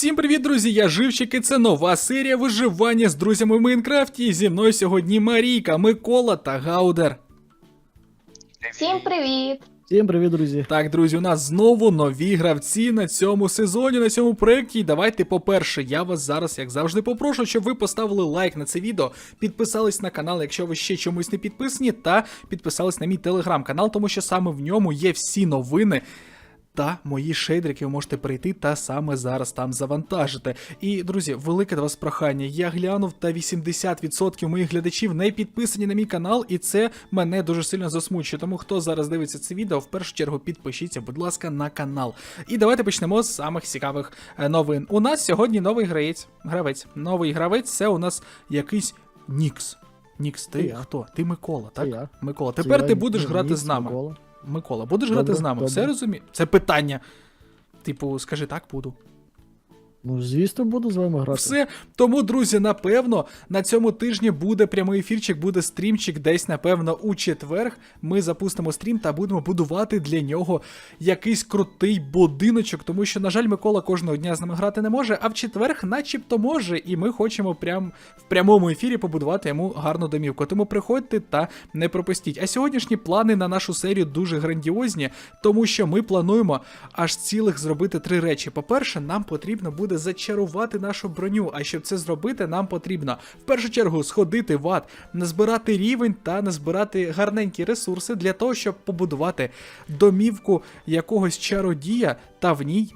Всім привіт, друзі! Я Живчик, і це нова серія виживання з друзями в Майнкрафті. І зі мною сьогодні Марійка, Микола та Гаудер. Всім привіт! Всім привіт, друзі. Так, друзі, у нас знову нові гравці на цьому сезоні, на цьому проєкті. І давайте, по-перше, я вас зараз, як завжди, попрошу, щоб ви поставили лайк на це відео, підписались на канал, якщо ви ще чомусь не підписані, та підписались на мій телеграм-канал, тому що саме в ньому є всі новини. Та мої шейдерики ви можете прийти та саме зараз там завантажити. І, друзі, велике до вас прохання. Я глянув, та 80% моїх глядачів не підписані на мій канал, і це мене дуже сильно засмучує. Тому хто зараз дивиться це відео, в першу чергу підпишіться, будь ласка, на канал. І давайте почнемо з самих цікавих е, новин. У нас сьогодні новий гравець. Гравець. Новий гравець це у нас якийсь Нікс. Нікс, ти я. хто? Ти Микола, так? я. Микола, тепер я, ти будеш Ні- грати з нами. Микола. Микола, будеш Добре, грати з нами? Все розумієш? Це питання. Типу, скажи так, буду. Ну, звісно, буду з вами грати. Все. Тому, друзі, напевно, на цьому тижні буде прямий ефірчик, буде стрімчик десь, напевно, у четверг. Ми запустимо стрім та будемо будувати для нього якийсь крутий будиночок. Тому що, на жаль, Микола кожного дня з нами грати не може, а в четверг, начебто, може, і ми хочемо прям в прямому ефірі побудувати йому гарну домівку. Тому приходьте та не пропустіть. А сьогоднішні плани на нашу серію дуже грандіозні, тому що ми плануємо аж цілих зробити три речі. По-перше, нам потрібно буде зачарувати нашу броню. А щоб це зробити, нам потрібно в першу чергу сходити в ад, назбирати рівень та назбирати гарненькі ресурси для того, щоб побудувати домівку якогось чародія, та в ній.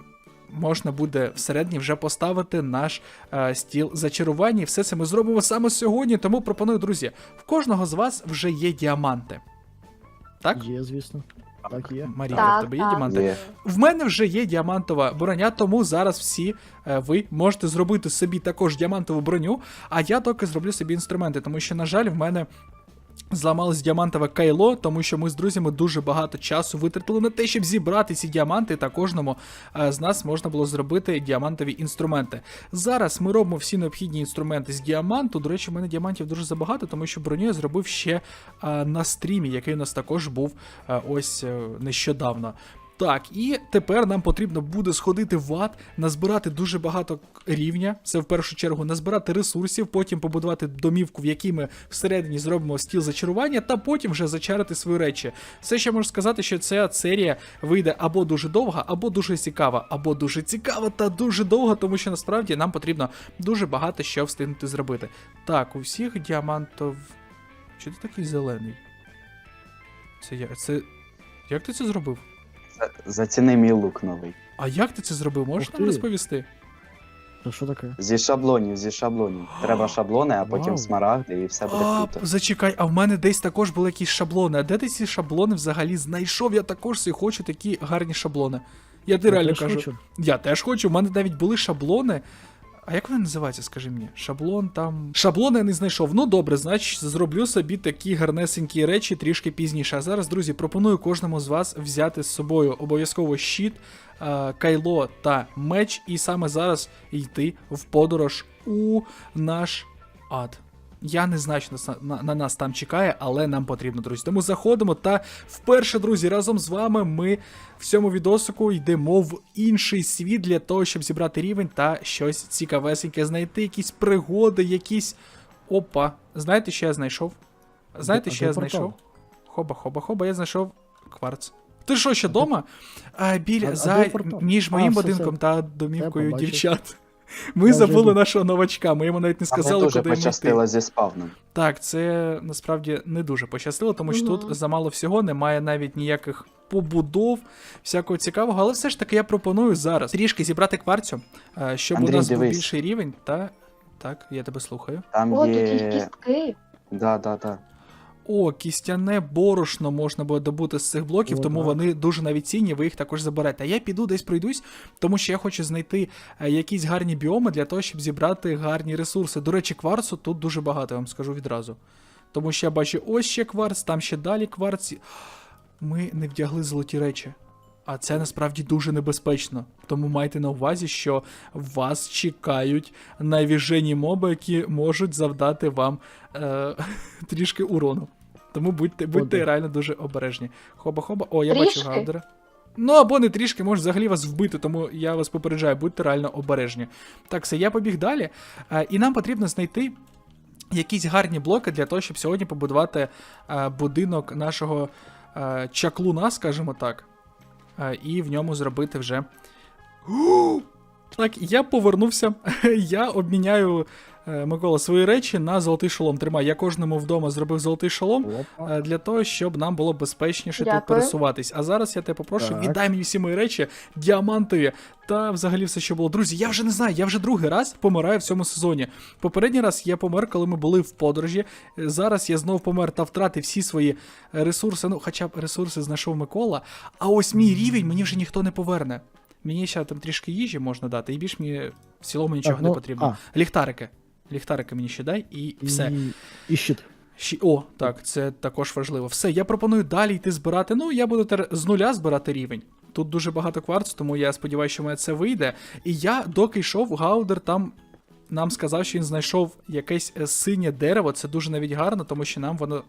Можна буде всередині вже поставити наш е, стіл зачарування. Все це ми зробимо саме сьогодні. Тому пропоную, друзі, в кожного з вас вже є діаманти. Так? Є, звісно. Так є. Марія, в Так, тебе є так. діаманти? Є. В мене вже є діамантова броня, тому зараз всі е, ви можете зробити собі також діамантову броню, а я доки зроблю собі інструменти, тому що, на жаль, в мене. Зламалось діамантове кайло, тому що ми з друзями дуже багато часу витратили на те, щоб зібрати ці діаманти, та кожному е, з нас можна було зробити діамантові інструменти. Зараз ми робимо всі необхідні інструменти з діаманту. До речі, в мене діамантів дуже забагато, тому що броню я зробив ще е, на стрімі, який у нас також був е, ось нещодавно. Так, і тепер нам потрібно буде сходити в ад, назбирати дуже багато рівня. Це в першу чергу назбирати ресурсів, потім побудувати домівку, в якій ми всередині зробимо стіл зачарування, та потім вже зачарити свої речі. Все ще можу сказати, що ця серія вийде або дуже довга, або дуже цікава, або дуже цікава та дуже довга, тому що насправді нам потрібно дуже багато що встигнути зробити. Так, у всіх діамантов. Чи ти такий зелений? Це я. Це. Як ти це зробив? За- Заціни мій лук новий. А як ти це зробив? Можеш Ух нам ти. розповісти? Та що таке? Зі шаблонів, зі шаблонів. Треба шаблони, а потім Вау. смарагди і все буде А, круто. зачекай, а в мене десь також були якісь шаблони. А де ти ці шаблони взагалі знайшов? Я також собі хочу такі гарні шаблони. Я ти Я реально теж кажу. хочу. Я теж хочу. в мене навіть були шаблони. А як вони називаються, скажи мені? Шаблон там. Шаблон я не знайшов. Ну добре, значить, зроблю собі такі гарнесенькі речі трішки пізніше. А зараз, друзі, пропоную кожному з вас взяти з собою обов'язково щит, е, кайло та меч, і саме зараз йти в подорож у наш ад. Я не знаю, що нас на, на, на нас там чекає, але нам потрібно, друзі. Тому заходимо та вперше, друзі, разом з вами ми в цьому відосику йдемо в інший світ для того, щоб зібрати рівень та щось цікавесеньке знайти, якісь пригоди, якісь. Опа. Знаєте, що я знайшов? Знаєте, що я знайшов? Хоба, хоба, хоба, я знайшов кварц. Ти що, ще дома? А, біля, за, між моїм будинком та домівкою дівчат. Ми Я забули йду. нашого новачка, ми йому навіть не сказали, дуже куди йому йти. пощастило зі спавном. Так, це насправді не дуже пощастило, тому що Мгм. тут замало всього, немає навіть ніяких побудов, всякого цікавого. Але все ж таки я пропоную зараз трішки зібрати кварцю, е, щоб Андрій, у нас був більший рівень. Та так, я тебе слухаю. Там О, тут є. якісь кістки. Да, да, да. О, кістяне борошно можна буде добути з цих блоків, О, тому так. вони дуже навіть цінні, ви їх також заберете. А я піду десь пройдусь, тому що я хочу знайти е, якісь гарні біоми для того, щоб зібрати гарні ресурси. До речі, кварцу тут дуже багато, я вам скажу відразу. Тому що я бачу ось ще кварц, там ще далі кварц. Ми не вдягли золоті речі. А це насправді дуже небезпечно. Тому майте на увазі, що вас чекають найвіжені моби, які можуть завдати вам е, трішки урону. Тому будьте, будьте реально дуже обережні. Хоба-хоба. О, я бачу Трішки? Гаудера. Ну або не трішки, може взагалі вас вбити, тому я вас попереджаю, будьте реально обережні. Так, все, я побіг далі. Е, і нам потрібно знайти якісь гарні блоки для того, щоб сьогодні побудувати е, будинок нашого е, чаклуна, скажімо так. Е, і в ньому зробити вже. Так, я повернувся. Я обміняю е, Микола свої речі на золотий шолом. Тримай, я кожному вдома зробив золотий шолом. Опа. Е, Для того, щоб нам було безпечніше тут пересуватись. А зараз я тебе попрошу, Так. віддай мені всі мої речі, діамантові та взагалі все, що було. Друзі, я вже не знаю, я вже другий раз помираю в цьому сезоні. Попередній раз я помер, коли ми були в подорожі. Е, Зараз я знов помер та втратив всі свої ресурси. Ну, хоча б ресурси знайшов Микола. А ось мій рівень мені вже ніхто не поверне. Мені ще там трішки їжі можна дати, і більш мені в цілому нічого Так, не ну, потрібно. Ліхтарики. Ліхтарики мені ще дай, і все. І, і щит. Щі... О, так, це також важливо. Все, я пропоную далі йти збирати. Ну, я буду тер... з нуля збирати рівень. Тут дуже багато кварцу, тому я сподіваюся, що в мене це вийде. І я, доки йшов, Гаудер там нам сказав, що він знайшов якесь е, синє дерево. Це дуже навіть гарно, тому що нам воно.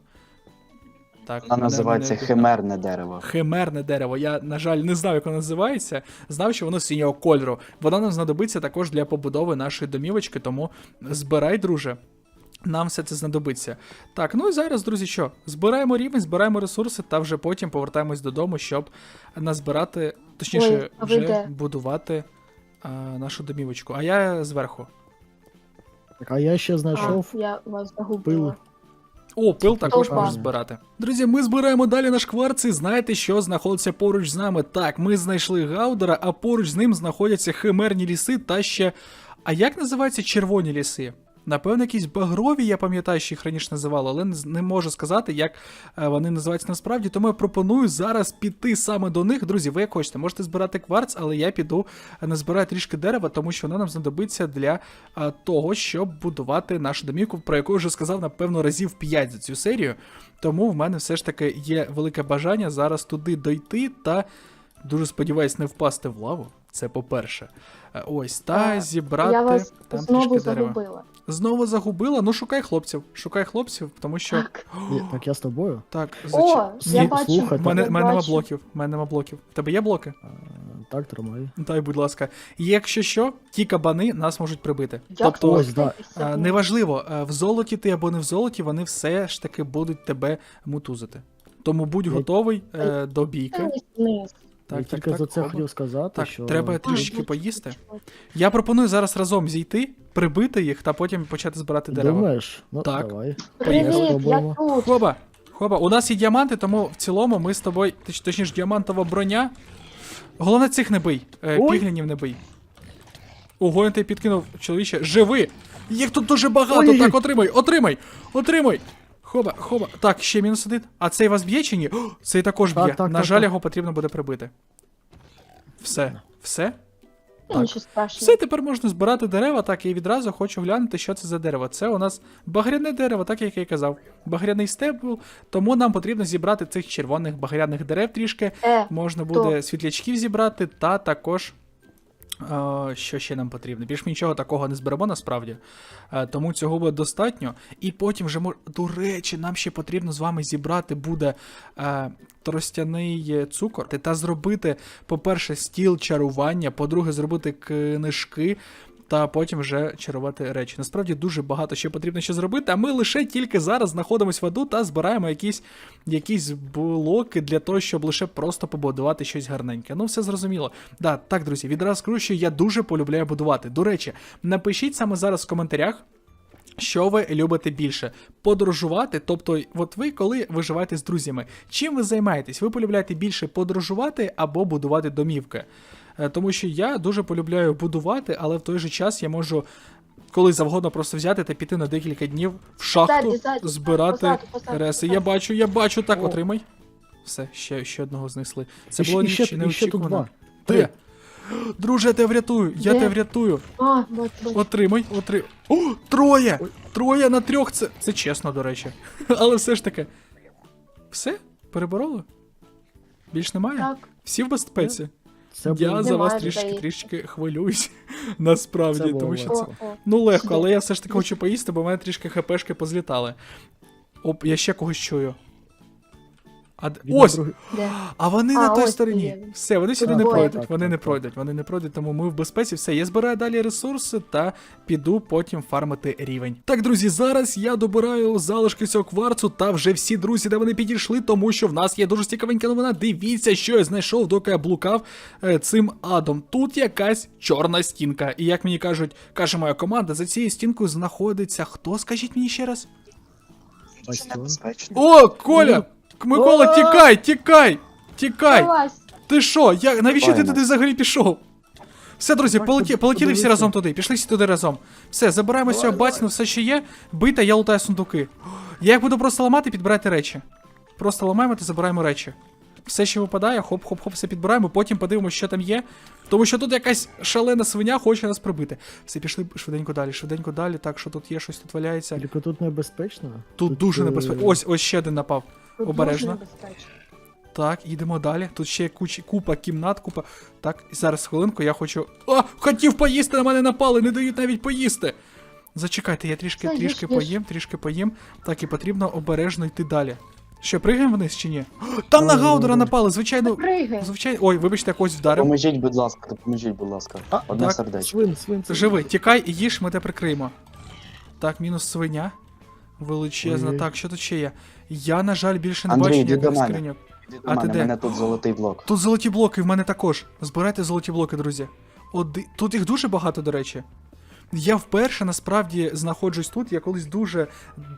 Так, Вона називається химерне дерево. Химерне дерево. Я, на жаль, не знав, як воно називається. Знав, що воно синього кольору. Воно нам знадобиться також для побудови нашої домівочки, тому збирай, друже. Нам все це знадобиться. Так, ну і зараз, друзі, що? Збираємо рівень, збираємо ресурси та вже потім повертаємось додому, щоб назбирати, точніше, Ой, вже де? будувати а, нашу домівочку. А я зверху. Так, а я ще А, знайшов. я вас загубила. О, пил також можеш збирати. Друзі, ми збираємо далі наш кварц і знаєте, що знаходиться поруч з нами. Так, ми знайшли Гаудера, а поруч з ним знаходяться химерні ліси та ще. А як називаються червоні ліси? Напевно, якісь багрові, я пам'ятаю, що їх раніше називали, але не, можу сказати, як е, вони називаються насправді. Тому я пропоную зараз піти саме до них. Друзі, ви як хочете, можете збирати кварц, але я піду е, назбираю трішки дерева, тому що воно нам знадобиться для е, того, щоб будувати нашу домівку, про яку вже сказав, напевно, разів 5 за цю серію. Тому в мене все ж таки є велике бажання зараз туди дойти та дуже сподіваюсь не впасти в лаву. Це по-перше. Е, Ось, та А, зібрати я вас там знову трішки дерева. Знову загубила. Ну шукай хлопців. Шукай хлопців, тому що. Так. Ні, Так я з тобою. Так, О, зачем? я Ні, бачу. слухай, мене, я мене нема блоків. Мене нема блоків. В тебе є блоки? А, так, тримай. Дай, будь ласка. Якщо що, ті кабани нас можуть прибити. Як тобто, ось, да. е, неважливо, е, в золоті ти або не в золоті, вони все ж таки будуть тебе мутузити. Тому будь готовий е, до бійки. Вниз. я Так, так, тільки так. за це оба. хотів сказати, Так, що. треба А, трішки вот, поїсти. Я пропоную зараз разом зійти, прибити їх та потім почати збирати дерева. Думаєш? Ну, Так. давай. Поїхали. Привіт, я тут. Хоба! Хоба, у нас є діаманти, тому в цілому ми з тобою, точ, точніше, діамантова броня. Головне цих не бий, е, Ой. піглінів не бий. Ого, я тебе підкинув, чоловіче. Живи! Їх тут дуже багато. Ой-ой-ой. Так, отримай, отримай! Отримай! Хоба, хоба. Так, ще мінус один. А цей вас б'є чи ні? О, цей також б'є. так, На так, жаль, так. його потрібно буде прибити. Все. Все? Так. Нічого страшного. Все, тепер можна збирати дерева. Так, я відразу хочу глянути, що це за дерево. Це у нас багряне дерево, так як я і казав. Багряний степ був, тому нам потрібно зібрати цих червоних багряних дерев трішки. Е, Можна буде світлячків зібрати, та також. Що ще нам потрібно? Більш ми нічого такого не зберемо насправді. Тому цього буде достатньо. І потім вже мож... До речі, нам ще потрібно з вами зібрати буде тростяний е, цукор та зробити, по-перше, стіл чарування, по-друге, зробити книжки. Та потім вже чарувати речі. Насправді дуже багато ще потрібно ще зробити, а ми лише тільки зараз знаходимося в аду та збираємо якісь, якісь блоки для того, щоб лише просто побудувати щось гарненьке. Ну, все зрозуміло. Да, так, друзі, відразу скажу, що я дуже полюбляю будувати. До речі, напишіть саме зараз в коментарях. Що ви любите більше? Подорожувати, тобто, от ви коли виживаєте з друзями, чим ви займаєтесь? Ви полюбляєте більше подорожувати або будувати домівки? Е, Тому що я дуже полюбляю будувати, але в той же час я можу коли завгодно просто взяти та піти на декілька днів в шахту, Ззаді, ззаді, збирати позаду, позаду, реси. позаду. Я бачу, я бачу, так, О. отримай. Все, ще, ще одного знесли. Це І було ще- і ще- ніч- і ще тут неочікувано. два. Де? Друже, я тебе врятую, я Де? тебе врятую. А, вот, вот. Отримай, отримай. О, троє! Ой. Троє на трьох. Це, це чесно, до речі. Але все ж таки. Все? Перебороли? Більш немає? Так. Всі в безпеці. Це Я було... за вас Немає, трішки трішки хвилююсь. Насправді, Це тому що це. Ну легко, але я все ж таки хочу поїсти, бо в мене трішки хпшки позлітали. Оп, я ще когось чую. А д- Він ось! на другий- А вони А, на той ось стороні. є. Все, вони сюди не Двоє. пройдуть. Так, Вони так, не так. пройдуть, вони не пройдуть, тому ми в безпеці. Все, я збираю далі ресурси та піду потім фармити рівень. Так, друзі, зараз я добираю залишки цього кварцу, та вже всі друзі, де вони підійшли, тому що в нас є дуже цікавенька новина. Дивіться, що я знайшов, доки я блукав е, цим адом. Тут якась чорна стінка. І як мені кажуть, каже моя команда, за цією стінкою знаходиться хто? Скажіть мені ще раз? Це Бастіон. небезпечно. О, Коля! Микола, О! тікай, тікай! Тікай! Ти що? Я... Навіщо ти Файно. туди взагалі пішов? Все, друзі, полеті... полетіли всі разом туди. Пішли всі туди разом. Все, забираємо з цього бацьну, все, що є. Бийте, я лутаю сундуки. Я їх буду просто ламати, і підбирати речі. Просто ламаємо та забираємо речі. Все, що випадає, хоп-хоп-хоп, все підбираємо, потім подивимося, що там є. Тому що тут якась шалена свиня хоче нас прибити. Все, пішли швиденько далі, швиденько далі. Так, що тут є, щось тут валяється. Тільки тут небезпечно. Тут дуже е, небезпечно. Ось, ось ще один напав. Обережно. Так, їдемо далі. Тут ще куч... купа кімнат, купа. Так, зараз хвилинку, я хочу. А! Хотів поїсти, на мене напали, не дають навіть поїсти. Зачекайте, я трішки, Все, трішки їж. поїм, трішки поїм. Так, і потрібно обережно йти далі. Що, пригаємо вниз чи ні? О, Там на Гаудера напали, звичайно. Пригай. Звичайно. Ой, вибачте, когось вдарив. Допоможіть, будь ласка, допоможіть, будь ласка. А, Одне сердечко. Свин, свин, свин. Живи, тікай і їж, ми те прикриємо. Так, мінус свиня. Величезна. Так, що тут ще є? Я, на жаль, більше не Андрій, бачу йди до ніяких мене. скриньок. А ти мене, де? мене тут золотий блок. Тут золоті блоки, в мене також. Збирайте золоті блоки, друзі. Оди... Тут їх дуже багато, до речі. Я вперше насправді знаходжусь тут. Я колись дуже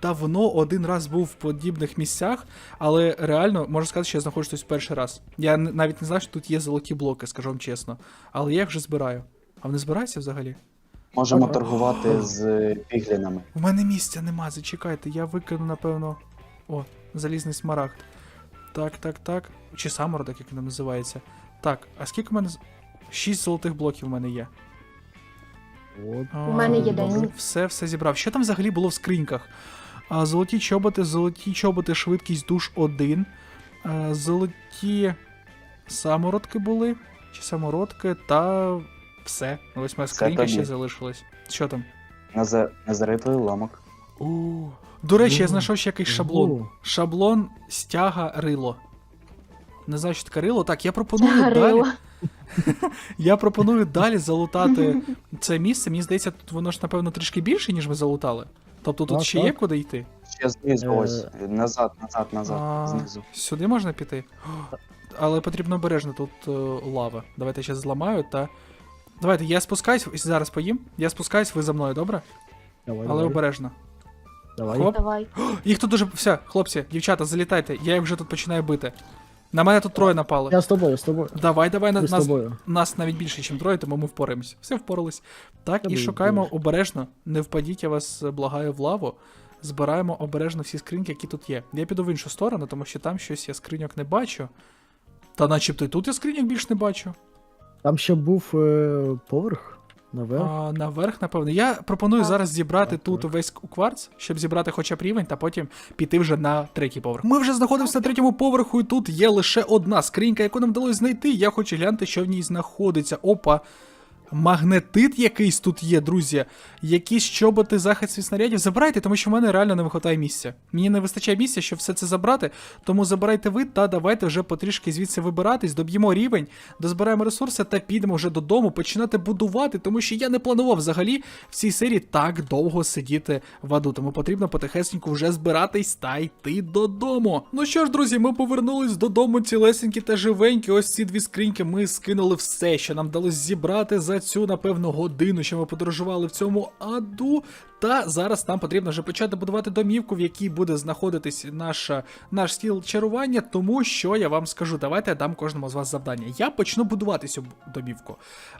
давно один раз був в подібних місцях, але реально можу сказати, що я знаходжусь тут перший раз. Я н- навіть не знав, що тут є золоті блоки, скажу вам чесно. Але я їх вже збираю. А вони збираються взагалі? Можемо торгувати з піглінами. У мене місця нема, зачекайте, я викину, напевно. О, залізний смарагд. Так, так, так. Чи самородок, як він називається. Так, а скільки в мене. Шість золотих блоків в мене є. От. А, У мене є день. Все, все зібрав. Що там взагалі було в скриньках? А, золоті чоботи, золоті чоботи, швидкість душ 1. А, золоті самородки були. Чи самородки, та все. Ось моя скринька тобі. ще залишилась. Що там? Наза- Назаритовий уламок. У. До речі, я знайшов ще якийсь шаблон. Шаблон стяга рило. Не знаю, що таке рило. Так, я пропоную далі. Я пропоную далі залутати це місце. Мені здається, тут воно ж, напевно, трішки більше, ніж ми залутали. Тобто тут Так, ще є так. куди йти. Ще знизу, Е. ось. Назад, назад, назад. Знизу. Сюди можна піти. Але потрібно обережно тут е, лава. Давайте я зламаю та. Давайте, я спускаюсь, зараз поїм. Я спускаюсь, ви за мною, добре? Давай, Але давай. обережно. Давай. Хоп. Давай. Їх тут дуже. Все, хлопці, дівчата, залітайте. Я їх вже тут починаю бити. На мене тут троє напали. Я з тобою, з тобою. Давай, давай, на, з нас, тобою. нас навіть більше, ніж троє, тому ми впораємось. Все впорались. Так, Та і шукаємо впорались. обережно. Не впадіть, я вас благаю в лаву. Збираємо обережно всі скриньки, які тут є. Я піду в іншу сторону, тому що там щось я скриньок не бачу. Та начебто і тут я скриньок більш не бачу. Там ще був е, поверх. Наверх. А, наверх, напевно. Я пропоную зараз зібрати Так, тут так. весь кварц, щоб зібрати хоча б рівень, та потім піти вже на третій поверх. Ми вже знаходимося на третьому поверху, і тут є лише одна скринька, яку нам вдалося знайти. Я хочу глянути, що в ній знаходиться. Опа. Магнетит якийсь тут є, друзі. Якісь чоботи захист від снарядів. Забирайте, тому що в мене реально не вистачає місця. Мені не вистачає місця, щоб все це забрати. Тому забирайте ви та давайте вже потрішки звідси вибиратись, доб'ємо рівень, дозбираємо ресурси та підемо вже додому, починати будувати, тому що я не планував взагалі в цій серії так довго сидіти в аду. Тому потрібно потихесеньку вже збиратись та йти додому. Ну що ж, друзі, ми повернулись додому цілесенькі та живенькі. Ось ці дві скриньки. Ми скинули все, що нам вдалося зібрати за цю, напевно, годину, що ми подорожували в цьому аду. Та зараз нам потрібно вже почати будувати домівку, в якій буде знаходитись наша, наш стіл чарування. Тому що я вам скажу, давайте я дам кожному з вас завдання. Я почну будувати цю домівку.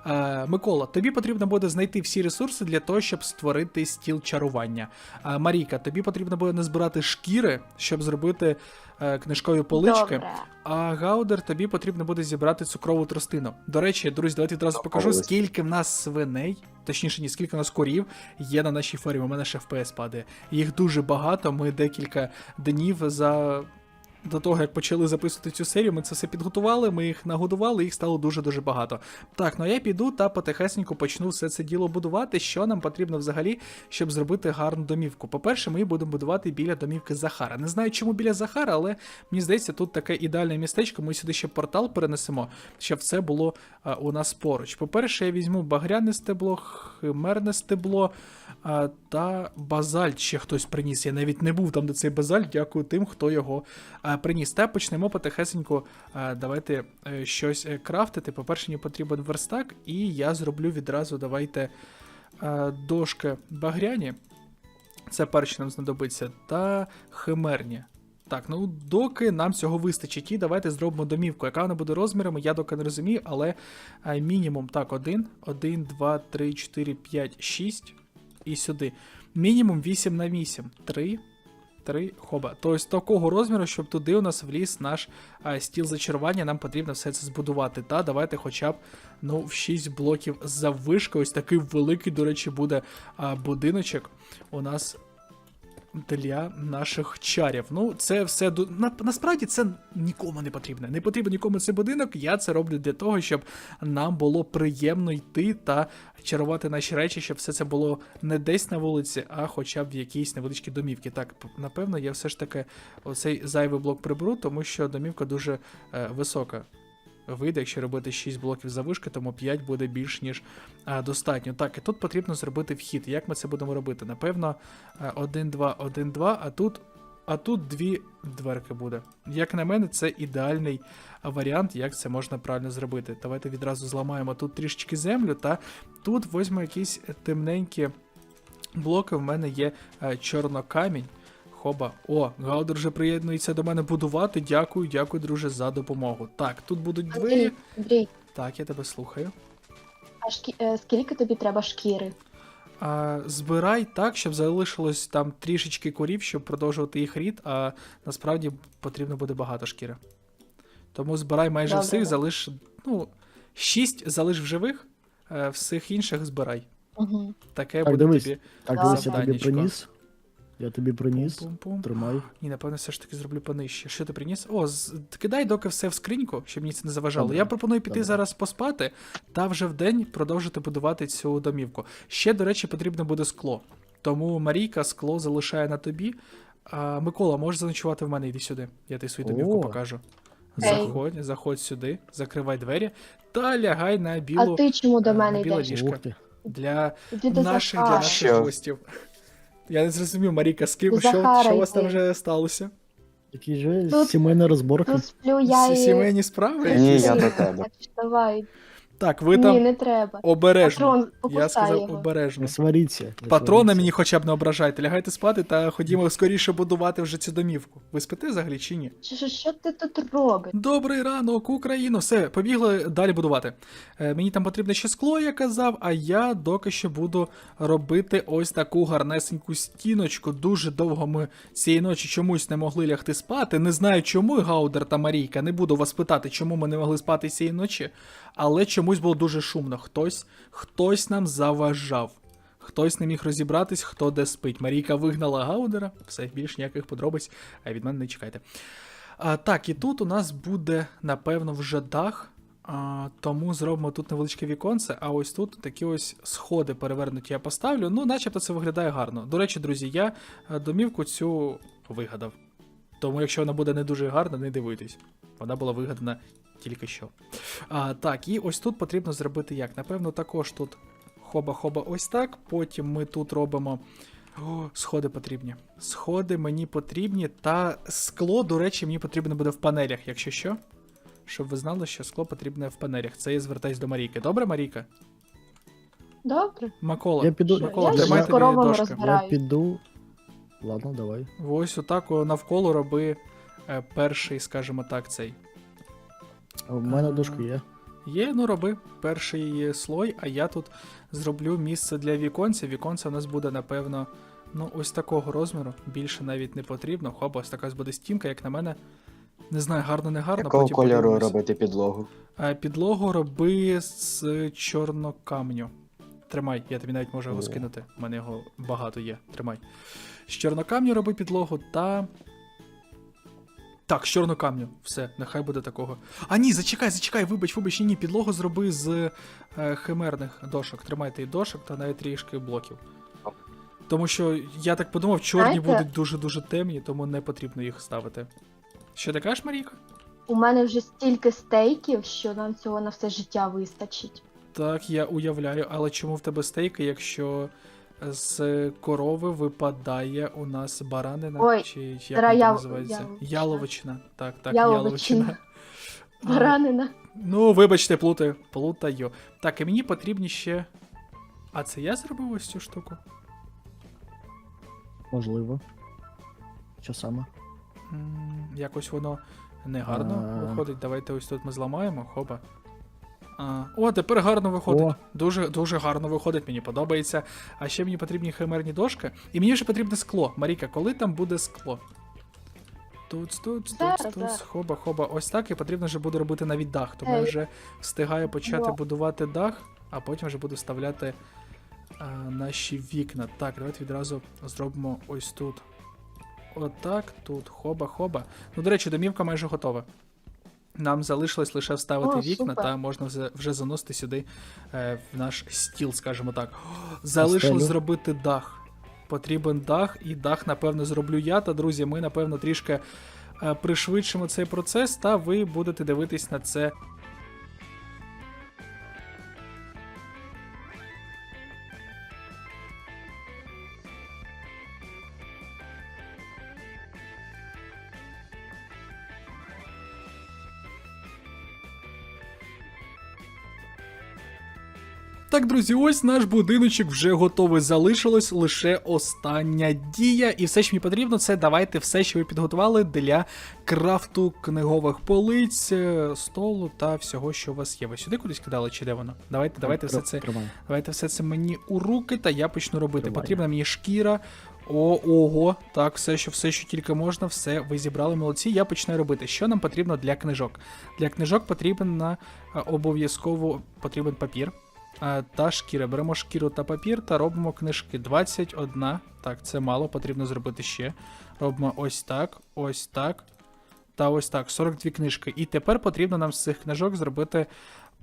Е, Микола, тобі потрібно буде знайти всі ресурси для того, щоб створити стіл чарування. Е, Марійка, тобі потрібно буде назбирати шкіри, щоб зробити книжкові полички. Добре. А Гаудер, тобі потрібно буде зібрати цукрову тростину. До речі, друзі, давайте відразу покажу, скільки в нас свиней, точніше, ні, скільки в нас корів є на нашій фермі. У мене ще ФПС падає. Їх дуже багато. Ми декілька днів за. До того, як почали записувати цю серію, ми це все підготували, ми їх нагодували, їх стало дуже-дуже багато. Так, ну я піду та потихесеньку почну все це діло будувати. Що нам потрібно взагалі, щоб зробити гарну домівку? По-перше, ми її будемо будувати біля домівки Захара. Не знаю, чому біля Захара, але мені здається, тут таке ідеальне містечко. Ми сюди ще портал перенесемо, щоб це було а, у нас поруч. По-перше, я візьму багряне стебло, химерне стебло. А, та базальт ще хтось приніс. Я навіть не був там, де цей базальт. Дякую тим, хто його а, приніс. Та почнемо потихесенько. А, давайте е, щось е, крафтити. По-перше, мені потрібен верстак, і я зроблю відразу. Давайте дошки багряні. Це перше нам знадобиться. Та химерні. Так, ну доки нам цього вистачить, і давайте зробимо домівку. Яка вона буде розмірами, я доки не розумію, але мінімум так, 1, 1, 2, 3, 4, 5, 6 і сюди. Мінімум 8 на 8. 3, 3, хоба. Тобто такого розміру, щоб туди у нас вліз наш а, стіл зачарування, нам потрібно все це збудувати. Та давайте хоча б ну, в 6 блоків заввишки. Ось такий великий, до речі, буде а, будиночок у нас для наших чарів. Ну, це все на, насправді це нікому не потрібно. Не потрібен нікому цей будинок. Я це роблю для того, щоб нам було приємно йти та чарувати наші речі, щоб все це було не десь на вулиці, а хоча б в якійсь невеличкій домівці. Так, напевно, я все ж таки оцей зайвий блок приберу, тому що домівка дуже е, висока. Вийде, якщо робити 6 блоків завишки, тому 5 буде більш ніж достатньо. Так, і тут потрібно зробити вхід. Як ми це будемо робити? Напевно, 1, 2, 1, 2, а тут. А тут дві дверки буде. Як на мене, це ідеальний варіант, як це можна правильно зробити. Давайте відразу зламаємо тут трішечки землю, та тут візьмемо якісь темненькі блоки. В мене є е, чорнокамінь. Хоба. О, Гаудер вже приєднується до мене будувати. Дякую, дякую, друже, за допомогу. Так, тут будуть двері. Андрій, Андрій, Так, я тебе слухаю. а шкі... е, скільки тобі треба шкіри? А, збирай так, щоб залишилось там трішечки корів, щоб продовжувати їх рід, а насправді потрібно буде багато шкіри. Тому збирай майже Добре. всіх, залиш. Ну, шість залиш в живих, е, всіх інших збирай. Угу. Таке Так, буде дивись. тобі. Так, дивись, я тобі Завданнячко. приніс. Я тобі приніс. Пум-пум-пум. Тримай. Ні, напевно, все ж таки зроблю понижче. Що ти приніс? О, з... кидай доки все в скриньку, щоб мені це не заважало. Добре. Я пропоную піти Добре. зараз поспати та вже вдень продовжити будувати цю домівку. Ще, до речі, потрібно буде скло. Тому Марійка скло залишає на тобі. А, Микола, можеш заночувати в мене, йди сюди. Я тобі свою домівку О. покажу. Заходь, заходь сюди, закривай двері та лягай на білу А ти чому до е, мене йдеш? Ух ти. для наших, для наших гостів. Я не зрозумів, Маріка, з ким, що, Захара що у вас там йди. вже сталося? Які же Тут- сімейна розборка. Тут сплю я і... Сімейні справи? Ні, я до тебе. Так, що давай. Так, ви Ні, там не треба. обережно. Патрон, Я покусай сказав його. обережно. Не сваріться. не Патрона сваріться. мені хоча б не ображайте. Лягайте спати та ходімо скоріше будувати вже цю домівку. Ви спите взагалі чи ні? Що, що, що ти тут робиш? Добрий ранок, Україно! Все, побігли далі будувати. Е, мені там потрібне ще скло, я казав, а я доки що буду робити ось таку гарнесеньку стіночку. Дуже довго ми цієї ночі чомусь не могли лягти спати. Не знаю чому, Гаудер та Марійка. Не буду вас питати, чому ми не могли спати цієї ночі, але чомусь було дуже шумно. Хтось, хтось нам заважав. Хтось не міг розібратись, хто де спить. Марійка вигнала Гаудера. Все, більш ніяких подробиць е, від мене не чекайте. А, так, і тут у нас буде, напевно, вже дах. А, тому зробимо тут невеличке віконце, а ось тут такі ось сходи перевернуті я поставлю. Ну, начебто це виглядає гарно. До речі, друзі, я е, домівку цю вигадав. Тому, якщо вона буде не дуже гарна, не дивуйтесь. Вона була вигадана тільки що. А, так, і ось тут потрібно зробити як? Напевно, також тут хоба-хоба ось так. Потім ми тут робимо. О, сходи потрібні. Сходи мені потрібні, та скло, до речі, мені потрібно буде в панелях, якщо що. Щоб ви знали, що скло потрібне в панелях. Це я звертаюсь до Марійки. Добре, Марійка? Добре. Макола, Я піду- Макола, Я тримай ще тобі дошки. розбираю. Я піду. Ладно, давай. Ось отак навколо роби е, перший, скажімо так, цей. А В мене А. дошка є. Є, ну роби перший слой, а я тут зроблю місце для віконця. Віконце у нас буде, напевно, ну, ось такого розміру. Більше навіть не потрібно. Хоба, ось така буде стінка, як на мене. Не знаю, гарно, не гарно. Якого потім кольору подивимось. робити підлогу? Е, Підлогу роби з чорнокамню. Тримай, я тобі навіть можу його скинути. У мене його багато є. Тримай. З чорнокамню роби підлогу та. Так, з чорного камню. Все, нехай буде такого. А ні, зачекай, зачекай, вибач, вибач, ні, ні, підлогу зроби з е, химерних дошок. Тримайте і дошок та навіть трішки блоків. Тому що я так подумав, чорні Знаєте- будуть дуже-дуже темні, тому не потрібно їх ставити. Що ти кажеш, Марійка? У мене вже стільки стейків, що нам цього на все життя вистачить. Так, я уявляю, але чому в тебе стейки, якщо з корови випадає у нас баранина? Ой, чи як вона ял- називається? яловичина. Яловичина. Так, так, Яловичина. яловичина. А, Баранина. Ну, вибачте, плутаю. Плутаю. Так, і мені потрібні ще. А це я зробив ось цю штуку? Можливо. Що саме? М, Якось воно негарно А. виходить. Давайте ось тут ми зламаємо, хоба. А, о, тепер гарно виходить. О. Дуже дуже гарно виходить, мені подобається. А ще мені потрібні химерні дошки. І мені вже потрібне скло. Маріка, коли там буде скло? Тут, тут, тут, тут, зараз. хоба, хоба. Ось так, і потрібно вже буде робити навіть дах. Тому я вже встигаю почати Во. будувати дах, а потім вже буду вставляти а, наші вікна. Так, давайте відразу зробимо ось тут. Отак, тут, хоба-хоба. Ну, до речі, домівка майже готова. Нам залишилось лише вставити О, вікна, супер. та можна вже, вже заносити сюди е, в наш стіл, скажімо так. О, залишилось Стелю. зробити дах. Потрібен дах, і дах, напевно, зроблю я. Та, друзі, ми, напевно, трішки е, пришвидшимо цей процес, та ви будете дивитись на це Так, друзі, ось наш будиночок вже готовий. Залишилось лише остання дія. І все, що мені потрібно, це давайте все, що ви підготували для крафту книгових полиць, е, столу та всього, що у вас є. Ви сюди кудись кидали, чи де воно? Давайте, давайте все це. Тримай. Давайте все це мені у руки, та я почну робити. Тримай. Потрібна мені шкіра. О, ого, так, все, що все, що тільки можна, все ви зібрали молодці. Я почну робити. Що нам потрібно для книжок? Для книжок потрібен обов'язково потрібен папір. Е, Та шкіра. Беремо шкіру та папір та робимо книжки. 21. Так, це мало, потрібно зробити ще. Робимо ось так, ось так. Та ось так. 42 книжки. І тепер потрібно нам з цих книжок зробити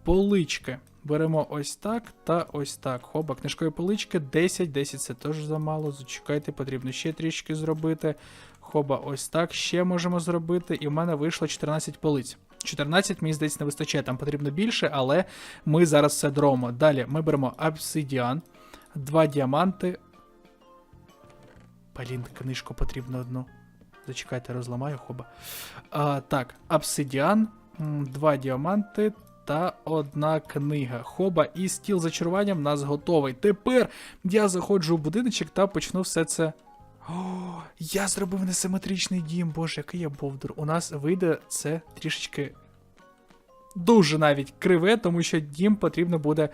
полички. Беремо ось так та ось так. Хоба, книжкові полички 10, 10 це теж замало. Зачекайте, потрібно ще трішки зробити. Хоба, ось так. Ще можемо зробити. І в мене вийшло 14 полиць. 14, мені здається, не вистачає, там потрібно більше, але ми зараз все дробимо. Далі ми беремо обсидіан, два діаманти. Блін, книжку потрібно одну. Зачекайте, розламаю хоба. А, так, обсидіан, два діаманти та одна книга. Хоба і стіл зачаруванням в нас готовий. Тепер я заходжу в будиночок та почну все це. О, я зробив несиметричний дім, боже, який я бовдур. У нас вийде це трішечки дуже навіть криве, тому що дім потрібно буде,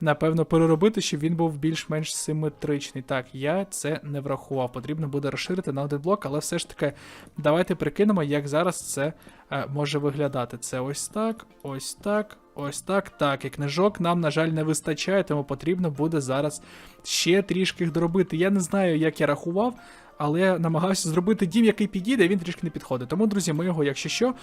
напевно, переробити, щоб він був більш-менш симетричний. Так, я це не врахував. Потрібно буде розширити на один блок, але все ж таки, давайте прикинемо, як зараз це е, може виглядати. Це ось так, ось так, ось так. Так, і книжок нам, на жаль, не вистачає, тому потрібно буде зараз ще трішки їх доробити. Я не знаю, як я рахував. Але я намагаюся зробити дім, який підійде, він трішки не підходить. Тому, друзі, ми його, якщо що,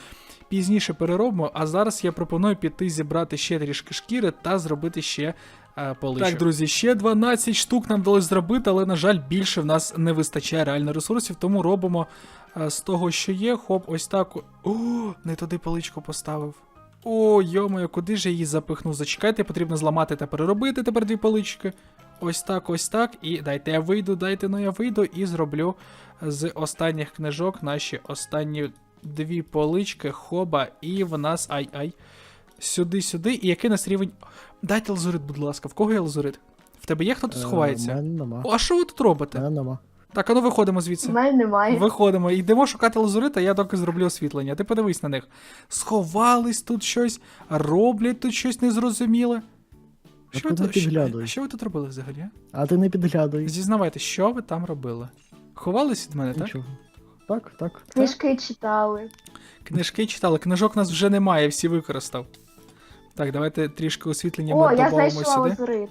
пізніше переробимо. А зараз я пропоную піти зібрати ще трішки шкіри та зробити ще е, поличок. Так, друзі, ще 12 штук нам вдалося зробити, але, на жаль, більше в нас не вистачає реально ресурсів, тому робимо е, з того, що є. Хоп, ось так. О, не туди поличку поставив. О, йомою, куди ж я її запихнув? Зачекайте, потрібно зламати та переробити тепер дві полички. Ось так, ось так. І дайте я вийду, дайте ну я вийду і зроблю з останніх книжок наші останні дві полички, хоба, і в нас ай-ай. Сюди-сюди. І який нас рівень. Дайте лазурит, будь ласка, в кого є лазурит? В тебе є хто тут Е, сховається? Нема. О, а що ви тут робите? нема. Так, а ну виходимо У звідси. мене немає. Виходимо, йдемо шукати лазурит, а я доки зроблю освітлення. Ти подивись на них. Сховались тут щось, роблять тут щось незрозуміле. А Що, ти ви не тут- що, підглядуй. що ви тут робили взагалі? а? А ти не підглядуй. Зізнавайте, що ви там робили? Ховались від мене, так? Нічого. Так, так. Книжки читали. Книжки читали, книжок у нас вже немає, всі використав. Так, давайте трішки освітлення О, ми я додамо знайшла сюди. лазурит.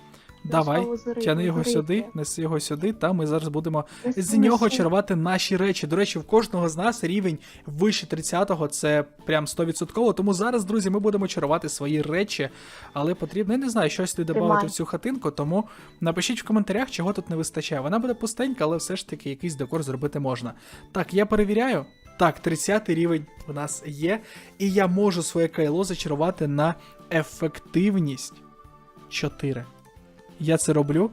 Давай, Тяни його сюди, неси його сюди, та ми зараз будемо з нього чарувати наші речі. До речі, в кожного з нас рівень вище 30-го, це прям 100%. Тому зараз, друзі, ми будемо чарувати свої речі, але потрібно, я не знаю, щось туди додати в цю хатинку, тому напишіть в коментарях, чого тут не вистачає. Вона буде пустенька, але все ж таки якийсь декор зробити можна. Так, я перевіряю. Так, 30 рівень у нас є, і я можу своє кайло зачарувати на ефективність 4. Я це роблю.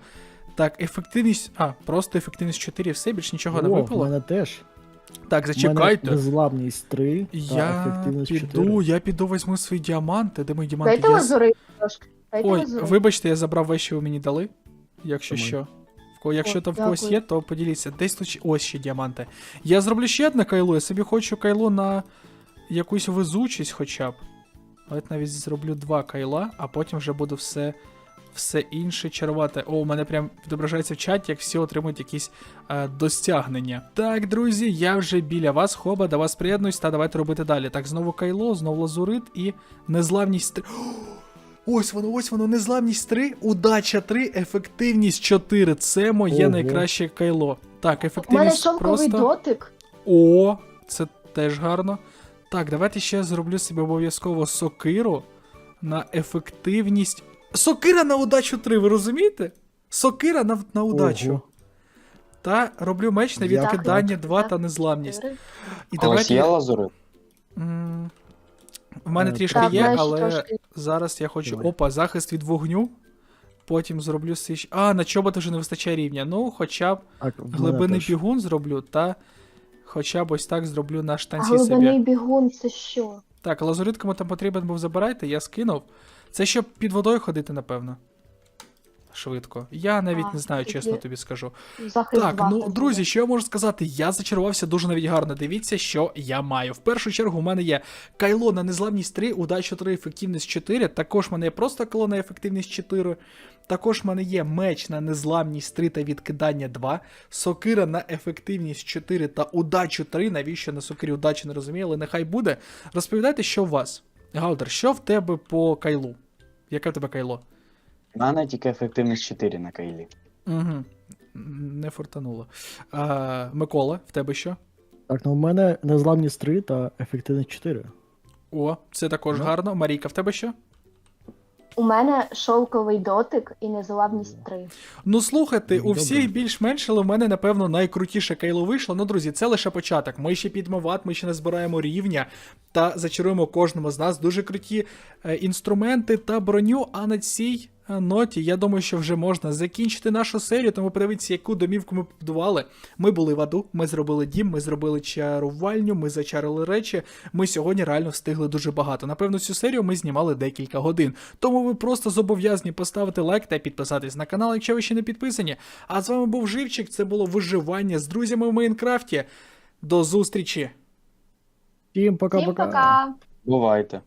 Так, ефективність. А, просто ефективність 4, все, більш нічого не О, в випало. мене теж. Так, У мене зачекайте. незламність 3 та Я ефективність піду, 4. я піду візьму свої діаманти. Де мої діаманти Дайте є? лазури трошки. Дайте Ой, лазури. вибачте, я забрав вещі, що ви мені дали. Якщо Тримай. що. В ко- Якщо О, то в когось дякую. є, то поділіться. Десь тут ще- ось ще діаманти. Я зроблю ще одне кайло, я собі хочу кайло на якусь везучість хоча б. От навіть зроблю два кайла, а потім вже буду все, все інше чарувати. О, у мене прям відображається в чаті, як всі отримують якісь е, досягнення. Так, друзі, я вже біля вас, хоба, до вас приєднуюсь, та давайте робити далі. Так, знову кайло, знову лазурит і незламність 3. Ось воно, ось воно, незламність 3, удача 3, ефективність 4. Це моє Ого. найкраще кайло. Так, У мене ефективність шовковий просто. дотик. О, це теж гарно. Так, давайте ще зроблю собі обов'язково сокиру на ефективність. Сокира на удачу 3, ви розумієте? Сокира на, на удачу. Ого. Та роблю меч на відкидання 2 та незламність. І давайте. є лазури? М, мене трішки Так, є, знаєш, але трошки. зараз я хочу. Давай. Опа, захист від вогню. Потім зроблю свій. А, на чоботи вже не вистачає рівня. Ну, хоча б теж. бігун зроблю, та хоча б ось так зроблю на А штанці собі. бігун це що? Так, лазурит кому там потрібен був забирайте, я скинув. Це щоб під водою ходити, напевно. Швидко. Я навіть А, не знаю, чесно тобі скажу. Захист Так, ну друзі, що я можу сказати? Я зачарувався дуже навіть гарно. Дивіться, що я маю. В першу чергу, у мене є кайло на незламність 3, удача 3, ефективність 4. Також в мене є просто кайло на ефективність 4. Також в мене є меч на незламність 3 та відкидання 2, сокира на ефективність 4 та удачу 3. Навіщо на сокирі удачі не розумію, але нехай буде. Розповідайте, що у вас. Гаудер, що в тебе по кайлу? Яке в тебе кайло? У мене тільки ефективність 4 на кайлі. Угу. Не фортануло. А, Микола, в тебе що? Так, ну в мене незламність 3 та ефективність 4. О, це також Ну. гарно. Марійка, в тебе що? У мене шовковий дотик і незалавність 3. Ну слухайте, у всіх більш-менш, але в мене, напевно, найкрутіше кейло вийшло. Ну, друзі, це лише початок. Ми ще підемо в ми ще не збираємо рівня та зачаруємо кожному з нас дуже круті е, інструменти та броню. А на цій ноті, я думаю, що вже можна закінчити нашу серію, тому подивіться, яку домівку ми побудували. Ми були в аду, ми зробили дім, ми зробили чарувальню, ми зачарили речі. Ми сьогодні реально встигли дуже багато. Напевно, цю серію ми знімали декілька годин. Тому ви просто зобов'язані поставити лайк та підписатись на канал, якщо ви ще не підписані. А з вами був Живчик, це було виживання з друзями в Майнкрафті. До зустрічі! Всім Всім пока-пока. пока! Бувайте.